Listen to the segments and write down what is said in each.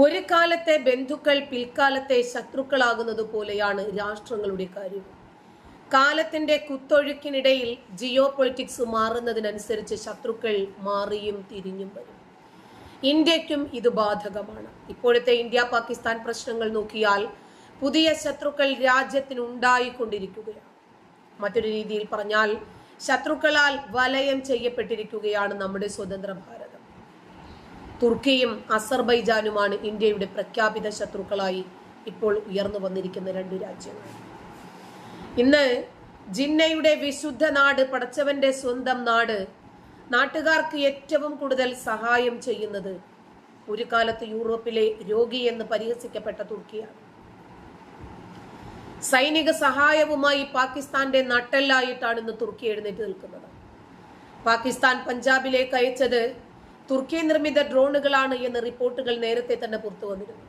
ഒരു കാലത്തെ ബന്ധുക്കൾ പിൽക്കാലത്തെ ശത്രുക്കളാകുന്നത് പോലെയാണ് രാഷ്ട്രങ്ങളുടെ കാര്യം. കാലത്തിന്റെ കുത്തൊഴുക്കിനിടയിൽ ജിയോ പൊളിറ്റിക്സ് മാറുന്നതിനനുസരിച്ച് ശത്രുക്കൾ മാറിയും തിരിഞ്ഞും വരും. ഇന്ത്യക്കും ഇത് ബാധകമാണ്. ഇപ്പോഴത്തെ ഇന്ത്യ പാകിസ്ഥാൻ പ്രശ്നങ്ങൾ നോക്കിയാൽ പുതിയ ശത്രുക്കൾ രാജ്യത്തിന് ഉണ്ടായിക്കൊണ്ടിരിക്കുകയാണ് മറ്റൊരു രീതിയിൽ പറഞ്ഞാൽ ശത്രുക്കളാൽ വലയം ചെയ്യപ്പെട്ടിരിക്കുകയാണ് നമ്മുടെ സ്വതന്ത്ര ഭാരതം തുർക്കിയും അസർബൈജാനുമാണ് ഇന്ത്യയുടെ പ്രഖ്യാപിത ശത്രുക്കളായി ഇപ്പോൾ ഉയർന്നു വന്നിരിക്കുന്ന രണ്ട് രാജ്യങ്ങൾ. ഇന്ന് ജിന്നയുടെ വിശുദ്ധ നാട് പടച്ചവന്റെ സ്വന്തം നാട് നാട്ടുകാർക്ക് ഏറ്റവും കൂടുതൽ സഹായം ചെയ്യുന്നത് ഒരു കാലത്ത് യൂറോപ്പിലെ രോഗി എന്ന് പരിഹസിക്കപ്പെട്ട തുർക്കിയാണ്. സൈനിക സഹായവുമായി പാകിസ്ഥാന്റെ നട്ടെല്ലായിട്ടാണ് ഇന്ന് തുർക്കി എഴുന്നേറ്റ് നിൽക്കുന്നത്. പാകിസ്ഥാൻ പഞ്ചാബിലേക്ക് അയച്ചത് തുർക്കി നിർമ്മിത ഡ്രോണുകളാണ് എന്ന റിപ്പോർട്ടുകൾ നേരത്തെ തന്നെ പുറത്തു വന്നിരുന്നു.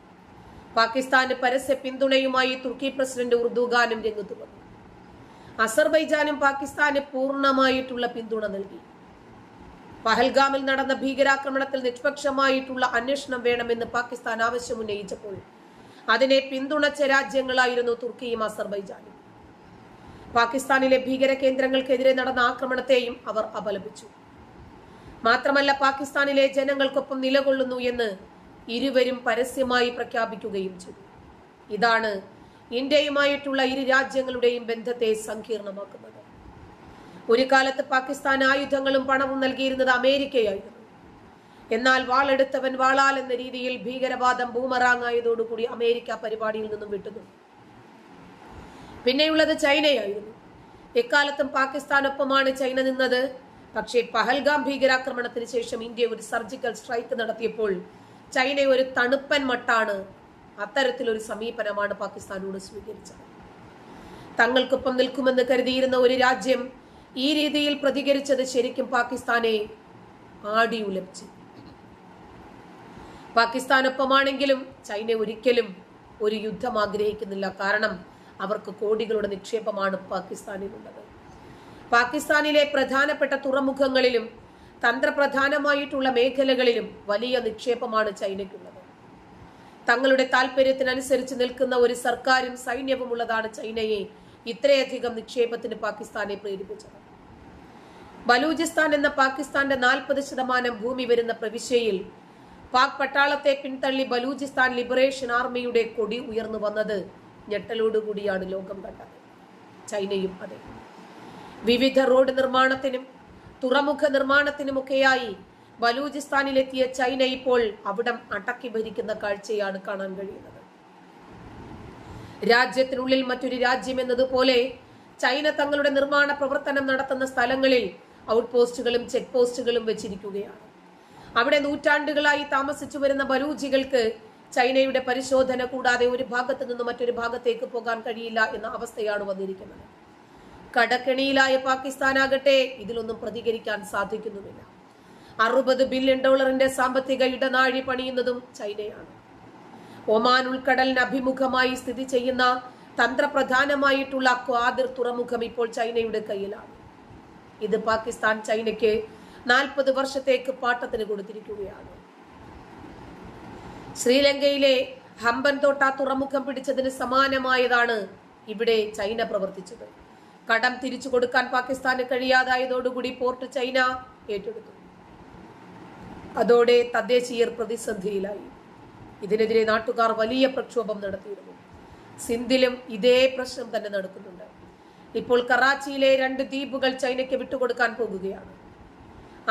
പാകിസ്ഥാന് പരസ്യ പിന്തുണയുമായി തുർക്കി പ്രസിഡന്റ് ഉർദുഖാനും രംഗത്തു വന്നു. അസർബൈജാനും പാകിസ്ഥാന് പൂർണമായിട്ടുള്ള പിന്തുണ നൽകി. പഹൽഗാമിൽ നടന്ന ഭീകരാക്രമണത്തിൽ നിഷ്പക്ഷമായിട്ടുള്ള അന്വേഷണം വേണമെന്ന് പാകിസ്ഥാൻ ആവശ്യമുന്നയിച്ചപ്പോൾ അതിനെ പിന്തുണച്ച രാജ്യങ്ങളായിരുന്നു തുർക്കിയും അസർബൈജാനും. പാകിസ്ഥാനിലെ ഭീകര കേന്ദ്രങ്ങൾക്കെതിരെ നടന്ന ആക്രമണത്തെയും അവർ അപലപിച്ചു. മാത്രമല്ല പാകിസ്ഥാനിലെ ജനങ്ങൾക്കൊപ്പം നിലകൊള്ളുന്നു എന്ന് ഇരുവരും പരസ്യമായി പ്രഖ്യാപിക്കുകയും ചെയ്തു. ഇതാണ് ഇന്ത്യയുമായിട്ടുള്ള ഇരു രാജ്യങ്ങളുടെയും ബന്ധത്തെ സങ്കീർണമാക്കുന്നത്. ഒരു കാലത്ത് പാകിസ്ഥാൻ ആയുധങ്ങളും പണവും നൽകിയിരുന്നത് അമേരിക്കയായിരുന്നു. എന്നാൽ വാളെടുത്തവൻ വാളാൽ എന്ന രീതിയിൽ ഭീകരവാദം ബൂമറാങ്ങായതോടുകൂടി അമേരിക്ക പരിപാടിയിൽ നിന്നും വിട്ടുന്നു പിന്നെയുള്ളത് ചൈനയായിരുന്നു. എക്കാലത്തും പാകിസ്ഥാനൊപ്പമാണ് ചൈന നിന്നത്. പക്ഷേ പഹൽഗാം ഭീകരാക്രമണത്തിന് ശേഷം ഇന്ത്യ ഒരു സർജിക്കൽ സ്ട്രൈക്ക് നടത്തിയപ്പോൾ ചൈന ഒരു തണുപ്പൻ മട്ടാണ് അത്തരത്തിലൊരു സമീപനമാണ് പാകിസ്ഥാനോട് സ്വീകരിച്ചത്. തങ്ങൾക്കൊപ്പം നിൽക്കുമെന്ന് കരുതിയിരുന്ന ഒരു രാജ്യം ഈ രീതിയിൽ പ്രതികരിച്ചത് ശരിക്കും പാകിസ്ഥാനെ ആടിയുലപ്പിച്ചു പാകിസ്ഥാനൊപ്പമാണെങ്കിലും ചൈന ഒരിക്കലും ഒരു യുദ്ധം ആഗ്രഹിക്കുന്നില്ല. കാരണം അവർക്ക് കോടികളുടെ നിക്ഷേപമാണ് പാകിസ്ഥാനിലുള്ളത്. പാകിസ്ഥാനിലെ പ്രധാനപ്പെട്ട തുറമുഖങ്ങളിലും തന്ത്രപ്രധാനമായിട്ടുള്ള മേഖലകളിലും വലിയ നിക്ഷേപമാണ് ചൈനയ്ക്കുള്ളത്. തങ്ങളുടെ താല്പര്യത്തിനനുസരിച്ച് നിൽക്കുന്ന ഒരു സർക്കാരും സൈന്യവും ഉള്ളതാണ് ചൈനയെ ഇത്രയധികം നിക്ഷേപത്തിന് പാകിസ്ഥാനെ പ്രേരിപ്പിച്ചത്. ബലൂചിസ്ഥാൻ എന്ന പാകിസ്ഥാന്റെ നാൽപ്പത് ശതമാനം ഭൂമി വരുന്ന പ്രവിശ്യയിൽ പാക് പട്ടാളത്തെ പിന്തള്ളി ബലൂചിസ്ഥാൻ ലിബറേഷൻ ആർമിയുടെ കൊടി ഉയർന്നു വന്നത് ഞെട്ടലോടുകൂടിയാണ് ലോകം കണ്ടത്. ചൈനയും അതെ. വിവിധ റോഡ് നിർമ്മാണത്തിനും തുറമുഖ നിർമ്മാണത്തിനുമൊക്കെയായി ബലൂചിസ്ഥാനിലെത്തിയ ചൈന ഇപ്പോൾ അവിടം അടക്കി ഭരിക്കുന്ന കാഴ്ചയാണ് കാണാൻ കഴിയുന്നത്. രാജ്യത്തിനുള്ളിൽ മറ്റൊരു രാജ്യം എന്നതുപോലെ ചൈന തങ്ങളുടെ നിർമ്മാണ പ്രവർത്തനം നടത്തുന്ന സ്ഥലങ്ങളിൽ ഔട്ട് പോസ്റ്റുകളും ചെക്ക് പോസ്റ്റുകളും വെച്ചിരിക്കുകയാണ്. അവിടെ നൂറ്റാണ്ടുകളായി താമസിച്ചു വരുന്ന ബലൂജികൾക്ക് ചൈനയുടെ പരിശോധന കൂടാതെ ഒരു ഭാഗത്ത് നിന്ന് മറ്റൊരു ഭാഗത്തേക്ക് പോകാൻ കഴിയില്ല എന്ന അവസ്ഥയാണ് വന്നിരിക്കുന്നത്. കടക്കെണിയിലായ പാകിസ്ഥാനാകട്ടെ ഇതിലൊന്നും പ്രതികരിക്കാൻ സാധിക്കുന്നുമില്ല. അറുപത് ബില്യൺ ഡോളറിന്റെ സാമ്പത്തിക ഇടനാഴി പണിയുന്നതും ചൈനയാണ്. ഒമാൻ ഉൾക്കടലിന് അഭിമുഖമായി സ്ഥിതി ചെയ്യുന്ന തന്ത്രപ്രധാനമായിട്ടുള്ള ക്വാദിർ തുറമുഖം ഇപ്പോൾ ചൈനയുടെ കയ്യിലാണ്. ഇത് പാകിസ്ഥാൻ ചൈനയ്ക്ക് നാൽപ്പത് വർഷത്തേക്ക് പാട്ടത്തിന് കൊടുത്തിരിക്കുകയാണ്. ശ്രീലങ്കയിലെ ഹമ്പൻതോട്ട തുറമുഖം പിടിച്ചതിന് സമാനമായതാണ് ഇവിടെ ചൈന പ്രവർത്തിച്ചത്. കടം തിരിച്ചു കൊടുക്കാൻ പാകിസ്ഥാന് കഴിയാതായതോടുകൂടി പോർട്ട് ചൈന ഏറ്റെടുത്തു. അതോടെ തദ്ദേശീയർ പ്രതിസന്ധിയിലായി. ഇതിനെതിരെ നാട്ടുകാർ വലിയ പ്രക്ഷോഭം നടത്തിയിരുന്നു. സിന്ധിലും ഇതേ പ്രശ്നം തന്നെ നടക്കുന്നുണ്ട്. ഇപ്പോൾ കറാച്ചിയിലെ രണ്ട് ദ്വീപുകൾ ചൈനയ്ക്ക് വിട്ടുകൊടുക്കാൻ പോകുകയാണ്.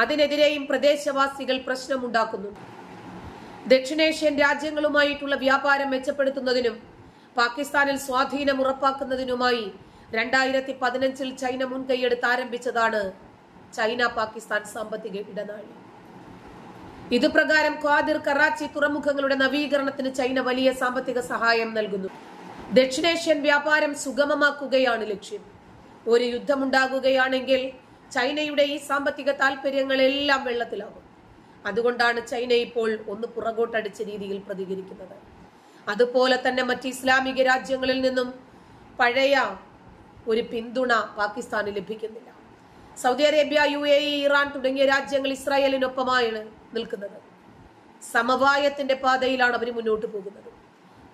അതിനെതിരെയും പ്രദേശവാസികൾ പ്രശ്നമുണ്ടാക്കുന്നുണ്ട്. ദക്ഷിണേഷ്യൻ രാജ്യങ്ങളുമായിട്ടുള്ള വ്യാപാരം മെച്ചപ്പെടുത്തുന്നതിനും പാകിസ്ഥാനിൽ സ്വാധീനം ഉറപ്പാക്കുന്നതിനുമായി രണ്ടായിരത്തി പതിനഞ്ചിൽ ചൈന മുൻകൈയെടുത്ത് ആരംഭിച്ചതാണ് ചൈന പാകിസ്ഥാൻ സാമ്പത്തിക ഇടനാഴി. ഇതുപ്രകാരം ഖ്വാദിർ കറാച്ചി തുറമുഖങ്ങളുടെ നവീകരണത്തിന് ചൈന വലിയ സാമ്പത്തിക സഹായം നൽകുന്നു. ദക്ഷിണേഷ്യൻ വ്യാപാരം സുഗമമാക്കുകയാണ് ലക്ഷ്യം. ഒരു യുദ്ധമുണ്ടാകുകയാണെങ്കിൽ ചൈനയുടെ ഈ സാമ്പത്തിക താല്പര്യങ്ങളെല്ലാം വെള്ളത്തിലാകും. അതുകൊണ്ടാണ് ചൈന ഇപ്പോൾ ഒന്ന് പുറകോട്ടടിച്ച രീതിയിൽ പ്രതികരിക്കുന്നത്. അതുപോലെ തന്നെ മറ്റ് ഇസ്ലാമിക രാജ്യങ്ങളിൽ നിന്നും പഴയ ഒരു പിന്തുണ പാകിസ്ഥാന് ലഭിക്കുന്നില്ല. Saudi Arabia U A E Iran തുടങ്ങിയ രാജ്യങ്ങൾ ഇസ്രായേലിനൊപ്പമാണ് നിൽക്കുന്നത്. സമവായത്തിന്റെ പാതയിലാണ് അവർ മുന്നോട്ട് പോകുന്നത്.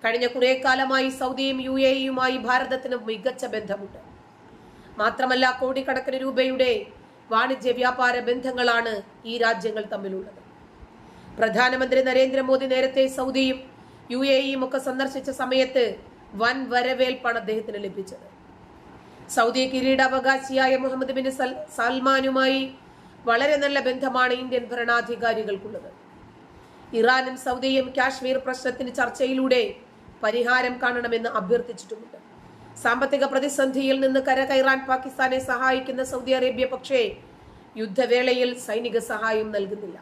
കഴിഞ്ഞ കുറെ കാലമായി സൗദിയും യു എ ഇയുമായി ഭാരതത്തിന് മികച്ച ബന്ധമുണ്ട്. മാത്രമല്ല കോടിക്കണക്കിന് രൂപയുടെ വാണിജ്യ വ്യാപാര ബന്ധങ്ങളാണ് ഈ രാജ്യങ്ങൾ തമ്മിലുള്ളത്. പ്രധാനമന്ത്രി നരേന്ദ്രമോദി നേരത്തെ സൗദിയും യു എ ഇയും ഒക്കെ സന്ദർശിച്ച സമയത്ത് വൻ വരവേൽപ്പാണ് അദ്ദേഹത്തിന് ലഭിച്ചത്. സൗദി കിരീടാവകാശിയായ മുഹമ്മദ് ബിൻ സൽ സൽമാനുമായി വളരെ നല്ല ബന്ധമാണ് ഇന്ത്യൻ ഭരണാധികാരികൾക്കുള്ളത്. ഇറാനും സൗദിയും കാശ്മീർ പ്രശ്നത്തിന് ചർച്ചയിലൂടെ പരിഹാരം കാണണമെന്ന് അഭ്യർത്ഥിച്ചിട്ടുമുണ്ട്. സാമ്പത്തിക പ്രതിസന്ധിയിൽ നിന്ന് കരകയറാൻ പാകിസ്ഥാനെ സഹായിക്കുന്ന സൗദി അറേബ്യ പക്ഷേ യുദ്ധവേളയിൽ സൈനിക സഹായം നൽകുന്നില്ല.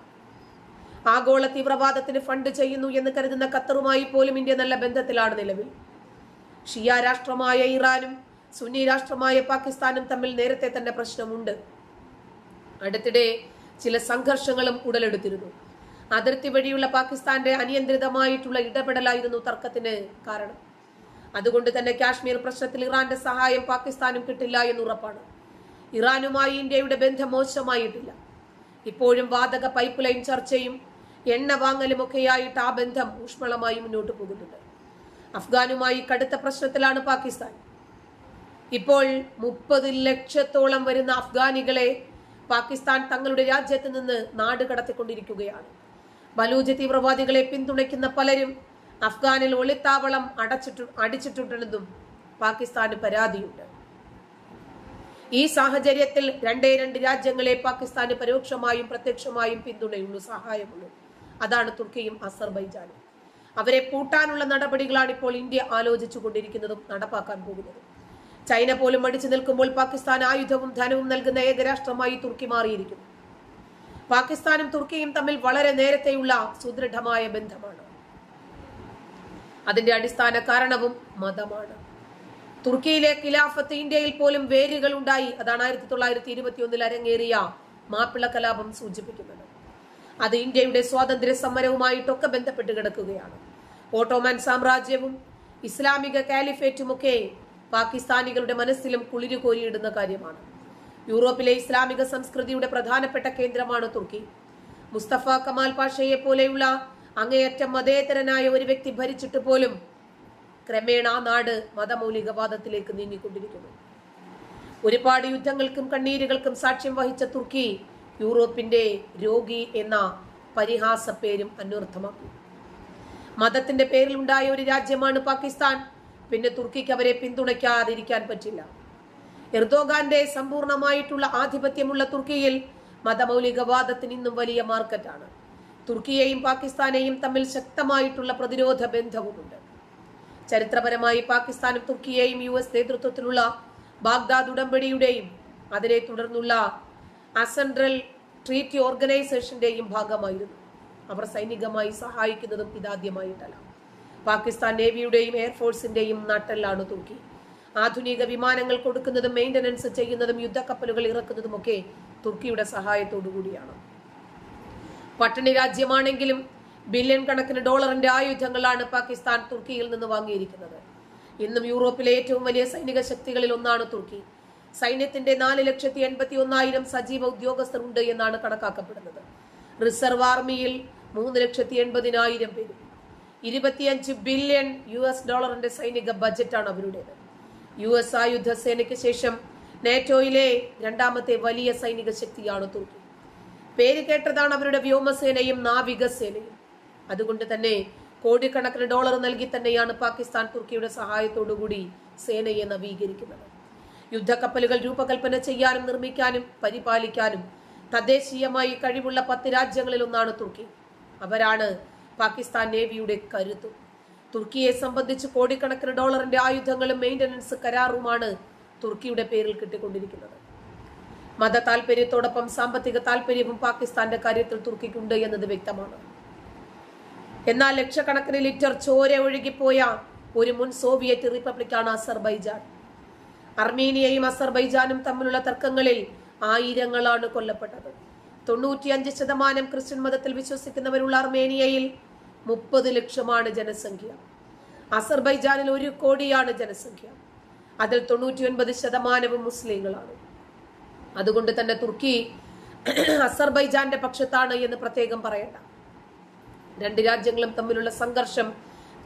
ആഗോള തീവ്രവാദത്തിന് ഫണ്ട് ചെയ്യുന്നു എന്ന് കരുതുന്ന ഖത്തറുമായി പോലും ഇന്ത്യ നല്ല ബന്ധത്തിലാണ് നിലവിൽ. ഷിയ രാഷ്ട്രമായ ഇറാനും സുന്നി രാഷ്ട്രമായ പാകിസ്ഥാനും തമ്മിൽ നേരത്തെ തന്നെ പ്രശ്നമുണ്ട്. അടുത്തിടെ ചില സംഘർഷങ്ങളും ഉടലെടുത്തിരുന്നു. അതിർത്തി വഴിയുള്ള പാകിസ്ഥാന്റെ അനിയന്ത്രിതമായിട്ടുള്ള ഇടപെടലായിരുന്നു തർക്കത്തിന് കാരണം. അതുകൊണ്ട് തന്നെ കാശ്മീർ പ്രശ്നത്തിൽ ഇറാന്റെ സഹായം പാകിസ്ഥാനും കിട്ടില്ല എന്ന് ഉറപ്പാണ്. ഇറാനുമായി ഇന്ത്യയുടെ ബന്ധം മോശമായിട്ടില്ല. ഇപ്പോഴും വാതക പൈപ്പ് ലൈൻ ചർച്ചയും എണ്ണ വാങ്ങലും ഒക്കെയായിട്ട് ആ ബന്ധം ഊഷ്മളമായി മുന്നോട്ട് പോകുന്നുണ്ട്. അഫ്ഗാനുമായി കടുത്ത പ്രശ്നത്തിലാണ് പാകിസ്ഥാൻ. ഇപ്പോൾ മുപ്പത് ലക്ഷത്തോളം വരുന്ന അഫ്ഗാനികളെ പാകിസ്ഥാൻ തങ്ങളുടെ രാജ്യത്ത് നിന്ന് നാട് കടത്തിക്കൊണ്ടിരിക്കുകയാണ്. ബലൂജ് തീവ്രവാദികളെ പിന്തുണയ്ക്കുന്ന പലരും അഫ്ഗാനിൽ ഒളിത്താവളം അടച്ചിട്ടു അടിച്ചിട്ടുണ്ടെന്നും പാകിസ്ഥാന് പരാതിയുണ്ട്. ഈ സാഹചര്യത്തിൽ രണ്ടേ രണ്ട് രാജ്യങ്ങളെ പാകിസ്ഥാന് പരോക്ഷമായും പ്രത്യക്ഷമായും പിന്തുണയുള്ളൂ സഹായമുള്ളൂ അതാണ് തുർക്കിയും അസർബൈജാനും. അവരെ പൂട്ടാനുള്ള നടപടികളാണ് ഇപ്പോൾ ഇന്ത്യ ആലോചിച്ചു കൊണ്ടിരിക്കുന്നതും നടപ്പാക്കാൻ പോകുന്നതും. ചൈന പോലും മടിച്ചു നിൽക്കുമ്പോൾ പാകിസ്ഥാൻ ആയുധവും ധനവും നൽകുന്ന ഏകരാഷ്ട്രമായി തുർക്കി മാറിയിരിക്കുന്നു. പാകിസ്ഥാനും തുർക്കിയും തമ്മിൽ വളരെ നേരത്തെയുള്ള സുദൃഢമായ ബന്ധമാണ്. അതിന്റെ അടിസ്ഥാന കാരണവും മതമാണ്. തുർക്കിയിലെ ഖിലാഫത്ത് ഇന്ത്യയിൽ പോലും വേരുകൾ ഉണ്ടായി. അതാണ് ആയിരത്തി തൊള്ളായിരത്തി ഇരുപത്തി ഒന്നിൽ അരങ്ങേറിയ മാപ്പിള കലാപം സൂചിപ്പിക്കുന്നത്. അത് ഇന്ത്യയുടെ സ്വാതന്ത്ര്യ സമരവുമായിട്ടൊക്കെ ബന്ധപ്പെട്ട് കിടക്കുകയാണ്. ഓട്ടോമാൻ സാമ്രാജ്യവും ഇസ്ലാമിക കാലിഫേറ്റുമൊക്കെ പാകിസ്ഥാനികളുടെ മനസ്സിലും കുളിരു കോരിയിടുന്ന കാര്യമാണ്. യൂറോപ്പിലെ ഇസ്ലാമിക സംസ്കൃതിയുടെ പ്രധാനപ്പെട്ട കേന്ദ്രമാണ് തുർക്കി. മുസ്തഫ കമാൽ പാഷയെ പോലെയുള്ള അങ്ങേയറ്റം മതേതരനായ ഒരു വ്യക്തി ഭരിച്ചിട്ട് പോലും ക്രമേണ ആ നാട് മതമൗലികവാദത്തിലേക്ക് നീങ്ങിക്കൊണ്ടിരിക്കുന്നു. ഒരുപാട് യുദ്ധങ്ങൾക്കും കണ്ണീരുകൾക്കും സാക്ഷ്യം വഹിച്ച തുർക്കി യൂറോപ്പിന്റെ രോഗി എന്ന പരിഹാസ പേരും അന്വർത്ഥമാക്കി മതത്തിന്റെ പേരിൽ ഉണ്ടായ ഒരു രാജ്യമാണ് പാകിസ്ഥാൻ. പിന്നെ തുർക്കിക്ക് അവരെ പിന്തുണയ്ക്കാതിരിക്കാൻ പറ്റില്ല. എർദോഗാന്റെ സമ്പൂർണമായിട്ടുള്ള ആധിപത്യമുള്ള തുർക്കിയിൽ മതമൗലികവാദത്തിന് ഇന്നും വലിയ മാർക്കറ്റാണ്. തുർക്കിയെയും പാകിസ്ഥാനെയും തമ്മിൽ ശക്തമായിട്ടുള്ള പ്രതിരോധ ബന്ധവുമുണ്ട്. ചരിത്രപരമായി പാകിസ്ഥാനും തുർക്കിയെയും യു എസ് നേതൃത്വത്തിലുള്ള ബാഗ്ദാദ് ഉടമ്പടിയുടെയും അതിനെ തുടർന്നുള്ള അസെൻട്രൽ ട്രീറ്റി ഓർഗനൈസേഷന്റെയും ഭാഗമായിരുന്നു. അവർ സൈനികമായി സഹായിക്കുന്നതും ഇതാദ്യമായിട്ടല്ല. പാകിസ്ഥാൻ നേവിയുടെയും എയർഫോഴ്സിന്റെയും നട്ടെല്ലാണ് തൂക്കി. ആധുനിക വിമാനങ്ങൾ കൊടുക്കുന്നതും മെയിന്റനൻസ് ചെയ്യുന്നതും യുദ്ധക്കപ്പലുകൾ ഇറക്കുന്നതുമൊക്കെ തുർക്കിയുടെ സഹായത്തോടു കൂടിയാണ് പട്ടിണി രാജ്യമാണെങ്കിലും ബില്യൺ കണക്കിന് ഡോളറിന്റെ ആയുധങ്ങളാണ് പാകിസ്ഥാൻ തുർക്കിയിൽ നിന്ന് വാങ്ങിയിരിക്കുന്നത്. ഇന്നും യൂറോപ്പിലെ ഏറ്റവും വലിയ സൈനിക ശക്തികളിൽ ഒന്നാണ് തുർക്കി. സൈന്യത്തിന്റെ നാല് ലക്ഷത്തി എൺപത്തി ഒന്നായിരം സജീവ ഉദ്യോഗസ്ഥർ ഉണ്ട് എന്നാണ് കണക്കാക്കപ്പെടുന്നത്. റിസർവ് ആർമിയിൽ മൂന്ന് ലക്ഷത്തി എൺപതിനായിരം പേരും. ഇരുപത്തിയഞ്ച് ബില്യൺ യു എസ് ഡോളറിന്റെ സൈനിക ബജറ്റാണ് അവരുടേത്. യു എസ് ആയുധ സേനയ്ക്ക് ശേഷം നാറ്റോയിലെ രണ്ടാമത്തെ വലിയ സൈനിക ശക്തിയാണ് തുർക്കി. പേര് കേട്ടതാണ് അവരുടെ വ്യോമസേനയും നാവികസേനയും. അതുകൊണ്ട് തന്നെ കോടിക്കണക്കിന് ഡോളർ നൽകി തന്നെയാണ് പാകിസ്ഥാൻ തുർക്കിയുടെ സഹായത്തോടുകൂടി സേനയെ നവീകരിക്കുന്നത്. യുദ്ധക്കപ്പലുകൾ രൂപകൽപ്പന ചെയ്യാനും നിർമ്മിക്കാനും പരിപാലിക്കാനും തദ്ദേശീയമായി കഴിവുള്ള പത്ത് രാജ്യങ്ങളിൽ ഒന്നാണ് തുർക്കി. അവരാണ് പാകിസ്ഥാൻ നേവിയുടെ കരുത്തും. തുർക്കിയെ സംബന്ധിച്ച് കോടിക്കണക്കിന് ഡോളറിന്റെ ആയുധങ്ങളും മെയിന്റനൻസ് കരാറുമാണ് തുർക്കിയുടെ പേരിൽ കിട്ടിക്കൊണ്ടിരിക്കുന്നത്. മത താല്പര്യത്തോടൊപ്പം സാമ്പത്തിക താല്പര്യവും പാകിസ്ഥാന്റെ കാര്യത്തിൽ തുർക്കിക്കുണ്ട് എന്നത് വ്യക്തമാണ്. എന്നാൽ ലക്ഷക്കണക്കിന് ലിറ്റർ ചോര ഒഴുകിപ്പോയ ഒരു മുൻ സോവിയറ്റ് റിപ്പബ്ലിക്കാണ് അസർബൈജാൻ. അർമേനിയയും അസർബൈജാനും തമ്മിലുള്ള തർക്കങ്ങളിൽ ആയിരങ്ങളാണ് കൊല്ലപ്പെട്ടത്. തൊണ്ണൂറ്റിയഞ്ച് ശതമാനം ക്രിസ്ത്യൻ മതത്തിൽ വിശ്വസിക്കുന്നവരുള്ള അർമേനിയയിൽ മുപ്പത് ലക്ഷമാണ് ജനസംഖ്യ. അസർബൈജാനിൽ ഒരു കോടിയാണ് ജനസംഖ്യ. അതിൽ തൊണ്ണൂറ്റി ഒൻപത് ശതമാനവും മുസ്ലിങ്ങളാണ്. അതുകൊണ്ട് തന്നെ തുർക്കി അസർബൈജാന്റെ പക്ഷത്താണ് എന്ന് പ്രത്യേകം പറയണ്ട. രണ്ട് രാജ്യങ്ങളും തമ്മിലുള്ള സംഘർഷം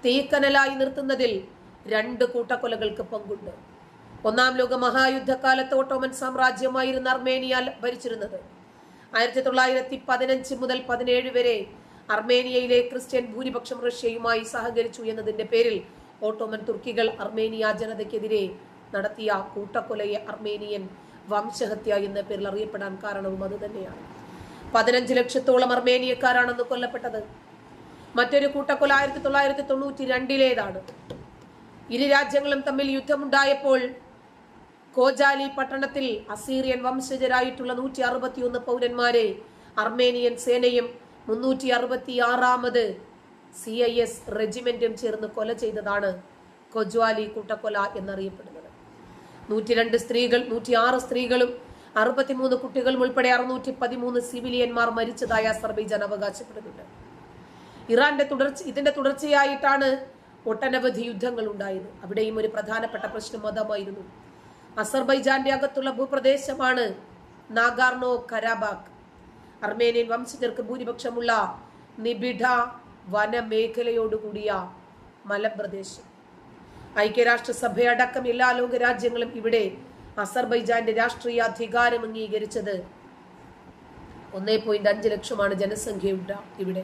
തീക്കനലായി നിർത്തുന്നതിൽ രണ്ട് കൂട്ടക്കൊലകൾക്ക് പങ്കുണ്ട്. ഒന്നാം ലോക മഹായുദ്ധകാലത്ത് ഓട്ടോമൻ സാമ്രാജ്യമായിരുന്ന അർമേനിയ ഭരിച്ചിരുന്നത്. ആയിരത്തി തൊള്ളായിരത്തി പതിനഞ്ച് മുതൽ പതിനേഴ് വരെ അർമേനിയയിലെ ക്രിസ്ത്യൻ ഭൂരിപക്ഷം റഷ്യയുമായി സഹകരിച്ചു എന്നതിന്റെ പേരിൽ ഓട്ടോമൻ തുർക്കികൾ അർമേനിയ ജനതയ്ക്കെതിരെ നടത്തിയ കൂട്ടക്കൊലയെ അർമേനിയൻ വംശഹത്യ എന്ന പേരിൽ അറിയപ്പെടാൻ കാരണവും അത് തന്നെയാണ്. പതിനഞ്ച് ലക്ഷത്തോളം അർമേനിയക്കാരാണെന്ന് കൊല്ലപ്പെട്ടത്. മറ്റൊരു കൂട്ടക്കൊല ആയിരത്തി തൊള്ളായിരത്തി തൊണ്ണൂറ്റി രണ്ടിലേതാണ്. ഇരു രാജ്യങ്ങളും തമ്മിൽ യുദ്ധമുണ്ടായപ്പോൾ കോജാലി പട്ടണത്തിൽ അസീറിയൻ വംശജരായിട്ടുള്ള നൂറ്റി അറുപത്തിയൊന്ന് പൗരന്മാരെ അർമേനിയൻ സേനയും മുന്നൂറ്റി അറുപത്തി ആറാമത് സി ഐ എസ് റെജിമെന്റും ചേർന്ന് കൊല ചെയ്തതാണ് കൊജ്വാലി കൂട്ടക്കൊല എന്നറിയപ്പെടുന്നത്. നൂറ്റി രണ്ട് സ്ത്രീകൾ നൂറ്റി ആറ് സ്ത്രീകളും അറുപത്തിമൂന്ന് കുട്ടികളും ഉൾപ്പെടെ അറുന്നൂറ്റി പതിമൂന്ന് സിവിലിയന്മാർ മരിച്ചതായി അസർബൈജാൻ അവകാശപ്പെടുന്നുണ്ട്. ഇറാന്റെ തുടർച്ച ഇതിന്റെ തുടർച്ചയായിട്ടാണ് ഒട്ടനവധി യുദ്ധങ്ങൾ ഉണ്ടായത്. അവിടെയും ഒരു പ്രധാനപ്പെട്ട പ്രശ്നം മതമായിരുന്നു. അസർബൈജാന്റെ അകത്തുള്ള ഭൂപ്രദേശമാണ് നാഗാർണോ കരാബാഗ്. അർമേനിയൻ വംശജർക്ക് ഭൂരിപക്ഷമുള്ള നിബിഡ വനമേഖലയോടുകൂടിയ മലപ്രദേശം. ഐക്യരാഷ്ട്രസഭയടക്കം എല്ലാ ലോക രാജ്യങ്ങളും ഇവിടെ അസർബൈജാന്റെ രാഷ്ട്രീയ അധികാരം അംഗീകരിച്ചത്. ഒന്നേ പോയിന്റ് അഞ്ച് ലക്ഷമാണ് ജനസംഖ്യയുണ്ട് ഇവിടെ.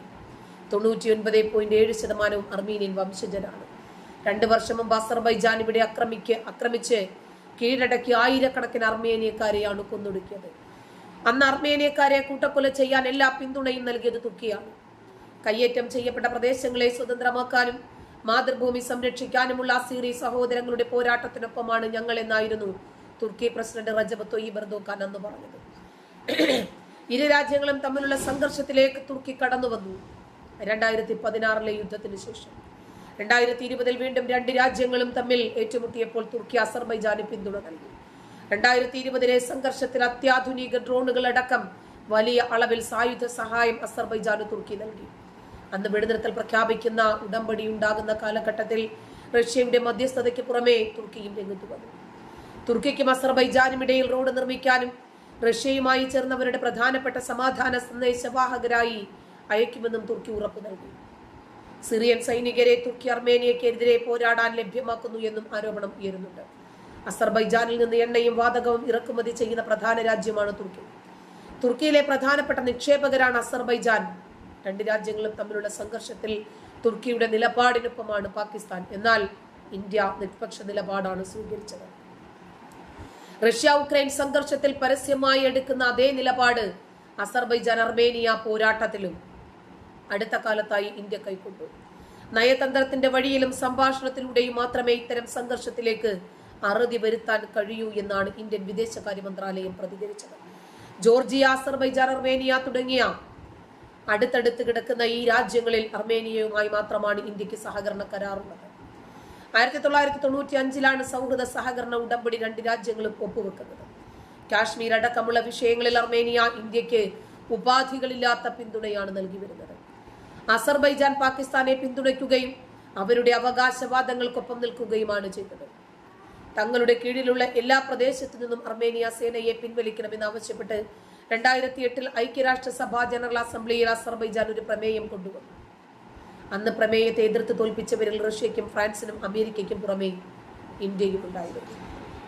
തൊണ്ണൂറ്റി ഒൻപത് പോയിന്റ് ഏഴ് ശതമാനവും അർമീനിയൻ വംശജരാണ്. രണ്ട് വർഷം മുമ്പ് അസർബൈജാൻ ഇവിടെ ആക്രമിക്ക് ആക്രമിച്ച് കീഴടക്കി ആയിരക്കണക്കിന് അർമേനിയക്കാരെയാണ് കൊന്നൊടുക്കിയത്. അന്ന് അർമേനിയക്കാരെ കൂട്ടക്കൊല ചെയ്യാൻ എല്ലാ പിന്തുണയും നൽകിയത് തുർക്കിയാണ്. കയ്യേറ്റം ചെയ്യപ്പെട്ട പ്രദേശങ്ങളെ സ്വതന്ത്രമാക്കാനും മാതൃഭൂമി സംരക്ഷിക്കാനുമുള്ള അസീറി സഹോദരങ്ങളുടെ പോരാട്ടത്തിനൊപ്പമാണ് ഞങ്ങൾ എന്നായിരുന്നു തുർക്കി പ്രസിഡന്റ് റജബ് തൊയ്യബ് എർദോഖാൻ അന്ന് പറഞ്ഞത്. ഇരു രാജ്യങ്ങളും തമ്മിലുള്ള സംഘർഷത്തിലേക്ക് തുർക്കി കടന്നു വന്നു രണ്ടായിരത്തി പതിനാറിലെ യുദ്ധത്തിന് ശേഷം. രണ്ടായിരത്തി ഇരുപതിൽ വീണ്ടും രണ്ട് രാജ്യങ്ങളും തമ്മിൽ ഏറ്റുമുട്ടിയപ്പോൾ തുർക്കി അസർബൈജാന് പിന്തുണ നൽകി. രണ്ടായിരത്തി ഇരുപതിലെ സംഘർഷത്തിൽ അത്യാധുനിക ഡ്രോണുകൾ അടക്കം വലിയ അളവിൽ സായുധ സഹായം അസർബൈജാന് തുർക്കി നൽകി. അന്ന് വെടിനിർത്തൽ പ്രഖ്യാപിക്കുന്ന ഉടമ്പടി ഉണ്ടാകുന്ന കാലഘട്ടത്തിൽ റഷ്യയുടെ മധ്യസ്ഥതയ്ക്ക് പുറമെ തുർക്കിയും രംഗത്ത് വന്നു. തുർക്കിക്കും അസർബൈജാനും ഇടയിൽ റോഡ് നിർമ്മിക്കാനും റഷ്യയുമായി ചേർന്നവരുടെ പ്രധാനപ്പെട്ട സമാധാന സന്ദേശവാഹകരായി അയക്കുമെന്നും തുർക്കി ഉറപ്പു നൽകി. സിറിയൻ സൈനികരെ തുർക്കി അർമേനിയക്കെതിരെ പോരാടാൻ ലഭ്യമാക്കുന്നു എന്നും ആരോപണം ഉയരുന്നുണ്ട്. അസർബൈജാനിൽ നിന്ന് എണ്ണയും വാതകവും ഇറക്കുമതി ചെയ്യുന്ന പ്രധാന രാജ്യമാണ് തുർക്കി. തുർക്കിയിലെ പ്രധാനപ്പെട്ട നിക്ഷേപകരാണ് അസർബൈജാൻ. രണ്ട് രാജ്യങ്ങളും തമ്മിലുള്ള സംഘർഷത്തിൽ തുർക്കിയുടെ നിലപാടിനൊപ്പമാണ് പാകിസ്ഥാൻ. എന്നാൽ ഇന്ത്യ നിഷ്പക്ഷ നിലപാടാണ് സ്വീകരിച്ചത്. റഷ്യ ഉക്രൈൻ സംഘർഷത്തിൽ പരസ്യമായി എടുക്കുന്ന അതേ നിലപാട് അസർബൈജാൻ അർമേനിയ പോരാട്ടത്തിലും അടുത്ത കാലത്തായി ഇന്ത്യ കൈക്കൊണ്ടു. നയതന്ത്രത്തിന്റെ വഴിയിലും സംഭാഷണത്തിലൂടെയും മാത്രമേ ഇത്തരം സംഘർഷത്തിലേക്ക് അറുതി വരുത്താൻ കഴിയൂ എന്നാണ് ഇന്ത്യൻ വിദേശകാര്യ മന്ത്രാലയം പ്രതികരിച്ചത്. ജോർജിയ അസർബൈജാൻ അർമേനിയ തുടങ്ങിയ അടുത്തടുത്ത് കിടക്കുന്ന ഈ രാജ്യങ്ങളിൽ അർമേനിയയുമായി മാത്രമാണ് ഇന്ത്യയ്ക്ക് സഹകരണ കരാറുള്ളത്. ആയിരത്തി തൊള്ളായിരത്തി തൊണ്ണൂറ്റി അഞ്ചിലാണ് സൗഹൃദ സഹകരണ ഉടമ്പടി രണ്ട് രാജ്യങ്ങളും ഒപ്പുവെക്കുന്നത്. കാശ്മീർ അടക്കമുള്ള വിഷയങ്ങളിൽ അർമേനിയ ഇന്ത്യയ്ക്ക് ഉപാധികളില്ലാത്ത പിന്തുണയാണ് നൽകി വരുന്നത്. അസർബൈജാൻ പാകിസ്ഥാനെ പിന്തുണയ്ക്കുകയും അവരുടെ അവകാശവാദങ്ങൾക്കൊപ്പം നിൽക്കുകയുമാണ് ചെയ്തത്. തങ്ങളുടെ കീഴിലുള്ള എല്ലാ പ്രദേശത്തു നിന്നും അർമേനിയ സേനയെ പിൻവലിക്കണമെന്ന് ആവശ്യപ്പെട്ട് രണ്ടായിരത്തി എട്ടിൽ ഐക്യരാഷ്ട്രസഭ ജനറൽ അസംബ്ലിയിൽ അസർബൈജാൻ ഒരു പ്രമേയം കൊണ്ടുവന്നു. അന്ന് പ്രമേയത്തെ എതിർത്ത് തോൽപ്പിച്ചവരിൽ റഷ്യയ്ക്കും ഫ്രാൻസിനും അമേരിക്കയ്ക്കും പുറമേ ഇന്ത്യയും ഉണ്ടായിരുന്നു.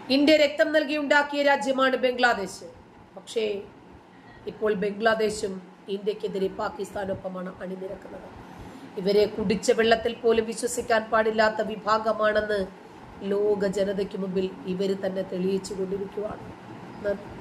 ഇന്ത്യ രക്തം നൽകി ഉണ്ടാക്കിയ രാജ്യമാണ് ബംഗ്ലാദേശ്. പക്ഷേ ഇപ്പോൾ ബംഗ്ലാദേശും ഇന്ത്യക്കെതിരെ പാകിസ്ഥാനൊപ്പമാണ് അണിനിരക്കുന്നത്. ഇവരെ കുടിച്ച വെള്ളത്തിൽ പോലും വിശ്വസിക്കാൻ പാടില്ലാത്ത വിഭാഗമാണെന്ന് ലോക ജനതയ്ക്ക് മുമ്പിൽ ഇവർ തന്നെ തെളിയിച്ചു കൊണ്ടിരിക്കുവാണ് നന്ദി.